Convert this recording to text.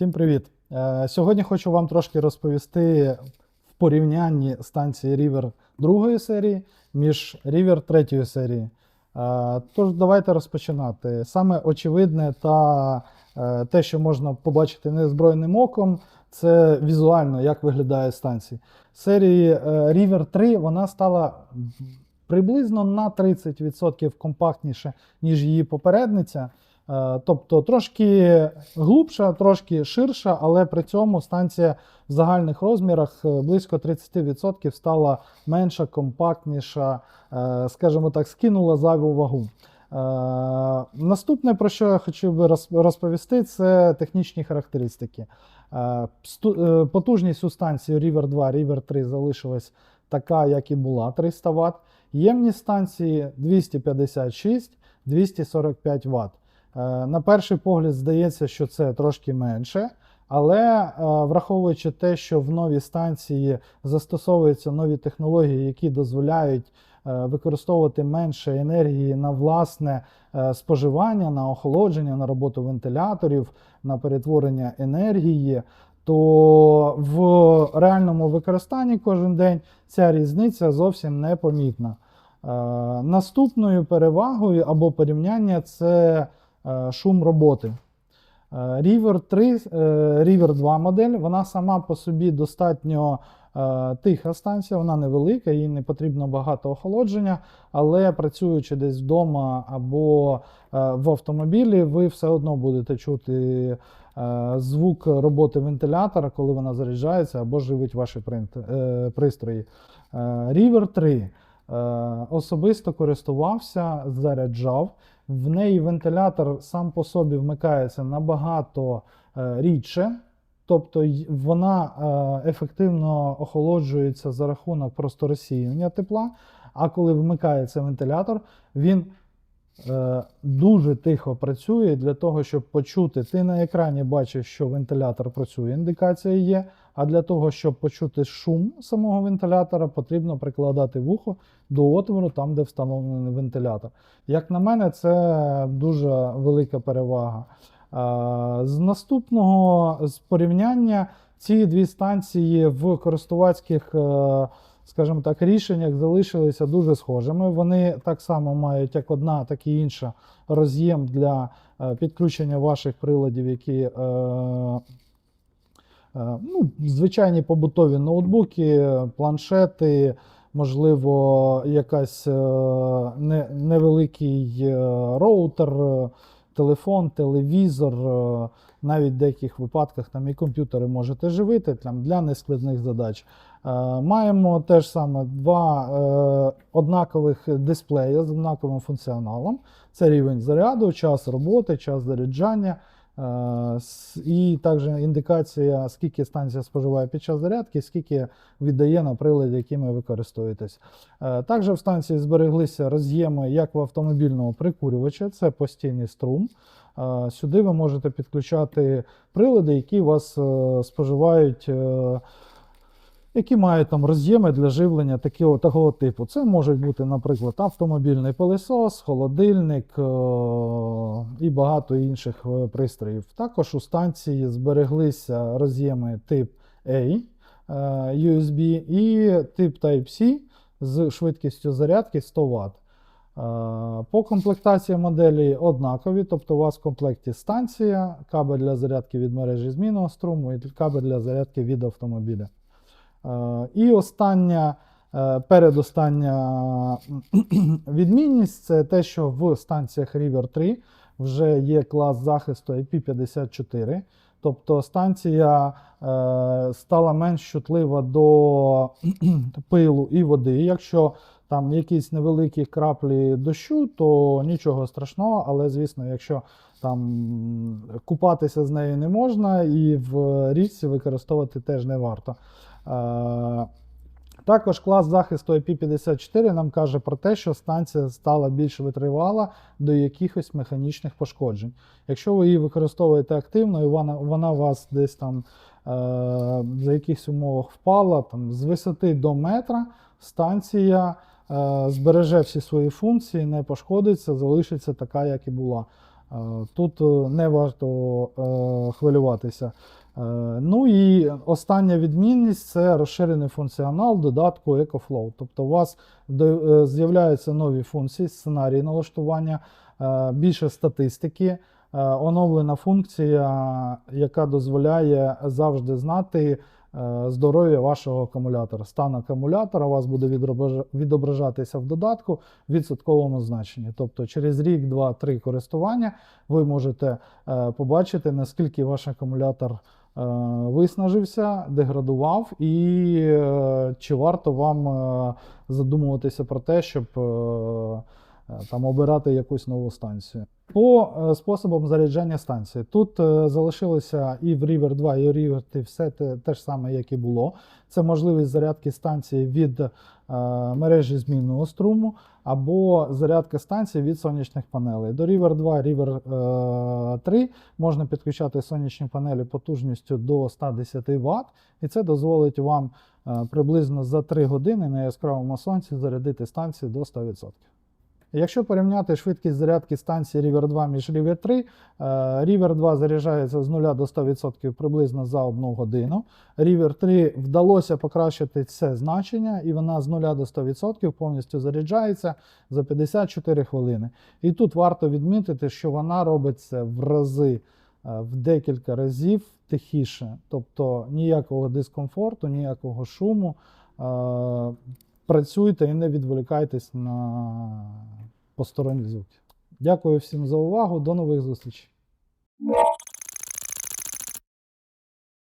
Всім привіт! Е, Сьогодні хочу вам трошки розповісти в порівнянні станції River другої серії між River третьої серії. Е, Тож давайте розпочинати. Саме очевидне та е, те, що можна побачити незброєним оком, це візуально, як виглядає станція. Серії River 3 вона стала приблизно на 30% компактніше, ніж її попередниця. Е, Тобто трошки глубша, трошки ширша, але при цьому станція в загальних розмірах е, близько 30% стала менша, компактніша, е, скажімо так, скинула зайву вагу. Наступне, про що я хотів би розповісти, це технічні характеристики. Потужність у станції River 2, River 3 залишилась така, як і була 300 Вт. Ємність станції 256 245 Вт. Е, На перший погляд здається, що це трошки менше, але е, враховуючи те, що в новій станції застосовуються нові технології, які дозволяють е, використовувати менше енергії на власне споживання, на охолодження, на роботу вентиляторів, на перетворення енергії, то в реальному використанні кожен день ця різниця зовсім непомітна. Е, Наступною перевагою або порівняння це шум роботи. Е, River 3, е, River 2 модель, вона сама по собі достатньо е, тиха станція, вона невелика, їй не потрібно багато охолодження, але працюючи десь вдома або е, в автомобілі, ви все одно будете чути е, звук роботи вентилятора, коли вона заряджається або живить ваші е, пристрої. Е, River 3 е, особисто користувався, заряджав. В неї вентилятор сам по собі вмикається набагато е, рідше, тобто вона е, ефективно охолоджується за рахунок просто розсіювання тепла. А коли вмикається вентилятор, він е, дуже тихо працює для того, щоб почути. Ти на екрані бачиш, що вентилятор працює, індикація є. А для того, щоб почути шум самого вентилятора, потрібно прикладати вухо до отвору, там, де встановлений вентилятор. Як на мене, це дуже велика перевага. З наступного з порівняння ці дві станції в користувацьких, е, скажімо так, рішеннях залишилися дуже схожими. Вони так само мають як одна, так і інша роз'єм для е, підключення ваших приладів, які Е, ну, звичайні побутові ноутбуки, планшети, можливо, якась е, не, невеликий е, роутер, е, телефон, телевізор. е, Навіть в деяких випадках там і комп'ютери можете живити там, для нескладних задач. Е, Маємо теж саме два е, однакових дисплеї з однаковим функціоналом. Це рівень заряду, час роботи, час заряджання. Е, І також індикація, скільки станція споживає під час зарядки, скільки віддає на прилади, якими ви користуєтесь. Е, Також в станції збереглися роз'єми як в автомобільного прикурювача, це постійний струм. Е, Сюди ви можете підключати прилади, які вас споживають. Які мають там роз'єми для живлення такого, такого типу. Це можуть бути, наприклад, автомобільний пилесос, холодильник е- і багато інших е, пристроїв. Також у станції збереглися роз'єми тип A е, USB і тип Type-C з швидкістю зарядки 100 Вт. По комплектації моделі однакові, тобто у вас в комплекті станція, кабель для зарядки від мережі змінного струму і кабель для зарядки від автомобіля. І остання, е, передостання відмінність це те, що в станціях River 3 вже є клас захисту IP54. Тобто станція е, стала менш чутлива до пилу і води. Якщо там якісь невеликі краплі дощу, то нічого страшного, але звісно, якщо там купатися з нею не можна, і в річці використовувати теж не варто. Е, Також клас захисту IP54 нам каже про те, що станція стала більш витривала до якихось механічних пошкоджень. Якщо ви її використовуєте активно, і вона, вона вас десь там е, за якихось умовах впала, там, з висоти до метра, станція е, збереже всі свої функції, не пошкодиться, залишиться така, як і була. Е, Тут е, не варто е, хвилюватися. Е, Ну і остання відмінність це розширений функціонал додатку EcoFlow. Тобто у вас е, з'являються нові функції, сценарії налаштування, е, більше статистики, оновлена функція, яка дозволяє завжди знати здоров'я вашого акумулятора. Стан акумулятора у вас буде відображатися в додатку в відсотковому значенні. Тобто через рік, два, три користування ви можете побачити, наскільки ваш акумулятор виснажився, деградував, і е, чи варто вам е, задумуватися про те, щоб е, е, там обирати якусь нову станцію. По е, способам заряджання станції. Тут е, залишилося і в River 2, і в River 3 все те, те ж саме, як і було. Це можливість зарядки станції від е, мережі змінного струму або зарядка станції від сонячних панелей. До River 2, River е, 3 можна підключати сонячні панелі потужністю до 110 Вт, і це дозволить вам е, приблизно за 3 години на яскравому сонці зарядити станцію до 100%. Якщо порівняти швидкість зарядки станції River 2 між River 3, е, River 2 заряджається з 0 до 100% приблизно за 1 годину. River 3 вдалося покращити це значення, і вона з 0 до 100% повністю заряджається за 54 хвилини. І тут варто відмітити, що вона робить це в рази, е, в декілька разів тихіше. Тобто ніякого дискомфорту, ніякого шуму. Працюйте і не відволікайтесь на посторонні звуки. Дякую всім за увагу. До нових зустрічей.